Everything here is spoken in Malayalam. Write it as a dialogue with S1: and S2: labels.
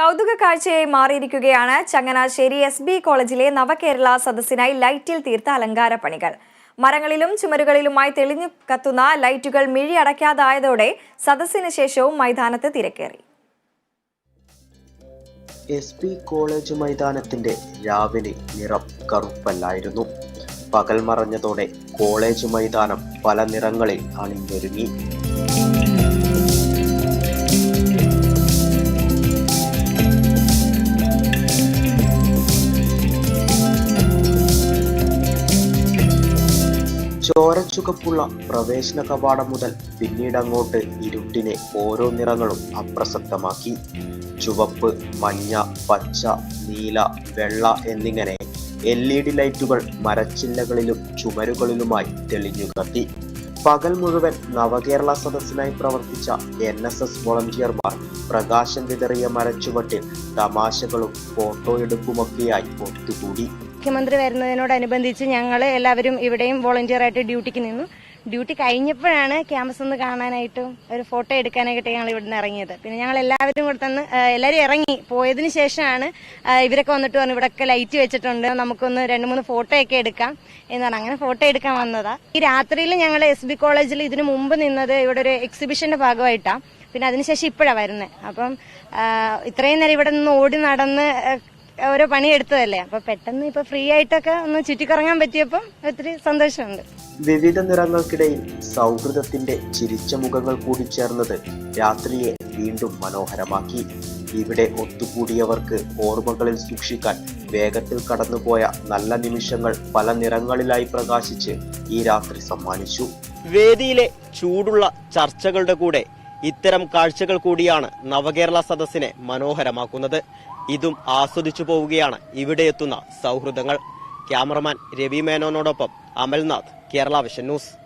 S1: കൗതുക കാഴ്ചയായി മാറിയിരിക്കുകയാണ് ചങ്ങനാശ്ശേരി എസ് ബി കോളേജിലെ നവകേരള സദസ്സിനായി ലൈറ്റിൽ തീർത്ത അലങ്കാര പണികൾ. മരങ്ങളിലും ചുമരുകളിലുമായി തെളിഞ്ഞു കത്തുന്ന ലൈറ്റുകൾ മിഴി അടയ്ക്കാതായതോടെ സദസ്സിന് ശേഷവും മൈതാനത്ത് തിരക്കേറി.
S2: എസ് പി കോളേജ് മൈതാനത്തിന്റെ രാവിലെ നിറം കറുപ്പല്ലായിരുന്നു. പകൽ മറഞ്ഞതോടെ കോളേജ് മൈതാനം പല നിറങ്ങളിൽ അണിഞ്ഞൊരുങ്ങി. ചോരച്ചുകപ്പുള്ള പ്രവേശന കവാടം മുതൽ പിന്നീട് അങ്ങോട്ട് ഇരുട്ടിനെ ഓരോ നിറങ്ങളും അപ്രസക്തമാക്കി. ചുവപ്പ് മഞ്ഞ പച്ച നീല വെള്ള എന്നിങ്ങനെ എൽ ഇ ഡി ലൈറ്റുകൾ മരച്ചില്ലകളിലും ചുമരുകളിലുമായി തെളിഞ്ഞു കത്തി. പകൽ മുഴുവൻ നവകേരള സദസ്സിനായി പ്രവർത്തിച്ച എൻ എസ് എസ് വോളണ്ടിയർമാർ പ്രകാശം വിതറിയ മരച്ചുവട്ടിൽ തമാശകളും ഫോട്ടോ എടുപ്പുമൊക്കെയായി ഒത്തുകൂടി.
S3: മുഖ്യമന്ത്രി വരുന്നതിനോടനുബന്ധിച്ച് ഞങ്ങൾ എല്ലാവരും ഇവിടെയും വോളണ്ടിയർ ആയിട്ട് ഡ്യൂട്ടിക്ക് നിന്നു. ഡ്യൂട്ടി കഴിഞ്ഞപ്പോഴാണ് ക്യാമ്പസ് ഒന്ന് കാണാനായിട്ടും ഒരു ഫോട്ടോ എടുക്കാനായിട്ട് ഞങ്ങൾ ഇവിടുന്ന് ഇറങ്ങിയത്. പിന്നെ ഞങ്ങൾ എല്ലാവരും കൂടെ തന്നെ എല്ലാവരും ഇറങ്ങി. പോയതിന് ശേഷമാണ് ഇവരൊക്കെ വന്നിട്ട് പറഞ്ഞു ഇവിടെയൊക്കെ ലൈറ്റ് വെച്ചിട്ടുണ്ട്. നമുക്കൊന്ന് രണ്ട് മൂന്ന് ഫോട്ടോ ഒക്കെ എടുക്കാം. എന്ന് പറഞ്ഞു. അങ്ങനെ ഫോട്ടോ എടുക്കാൻ വന്നതാ. ഈ രാത്രിയിൽ ഞങ്ങൾ എസ് ബി കോളേജിൽ ഇതിനു മുമ്പ് നിന്നത് ഇവിടെ ഒരു എക്സിബിഷന്റെ ഭാഗമായിട്ടാണ് പിന്നെ അതിനുശേഷം ഇപ്പോഴാണ് വരുന്നത് അപ്പം ഇത്രയും നേരം ഇവിടെ നിന്ന് ഓടി നടന്ന് ആ, പണി എടുത്തതല്ലേ അപ്പൊ പെട്ടെന്ന് ഇപ്പൊ ഫ്രീ ആയിട്ടൊക്കെ ഒന്ന് ചുറ്റിക്കറങ്ങാൻ പറ്റിയപ്പം ഒത്തിരി സന്തോഷമുണ്ട്.
S2: വിവിധ നിറങ്ങൾക്കിടയിൽ സൗഹൃദത്തിന്റെ ചിരിച്ച മുഖങ്ങൾ കൂടി ചേർന്നത് രാത്രിയെ വീണ്ടും മനോഹരമാക്കി. ഇവിടെ ഒത്തുകൂടിയവർക്ക് ഓർമ്മകളിൽ സൂക്ഷിക്കാൻ വേഗത്തിൽ കടന്നുപോയ നല്ല നിമിഷങ്ങൾ പല നിറങ്ങളിലായി പ്രകാശിച്ച് ഈ രാത്രി സമ്മാനിച്ചു.
S4: വേദിയിലെ ചൂടുള്ള ചർച്ചകളുടെ കൂടെ ഇത്തരം കാഴ്ചകൾ കൂടിയാണ് നവകേരള സദസ്സിനെ മനോഹരമാക്കുന്നത്. ഇതും ആസ്വദിച്ചു പോവുകയാണ് ഇവിടെ എത്തുന്ന സൗഹൃദങ്ങൾ. ക്യാമറമാൻ രവി മേനോനോടൊപ്പം അമൽനാഥ് കേരള വിഷൻ ന്യൂസ്.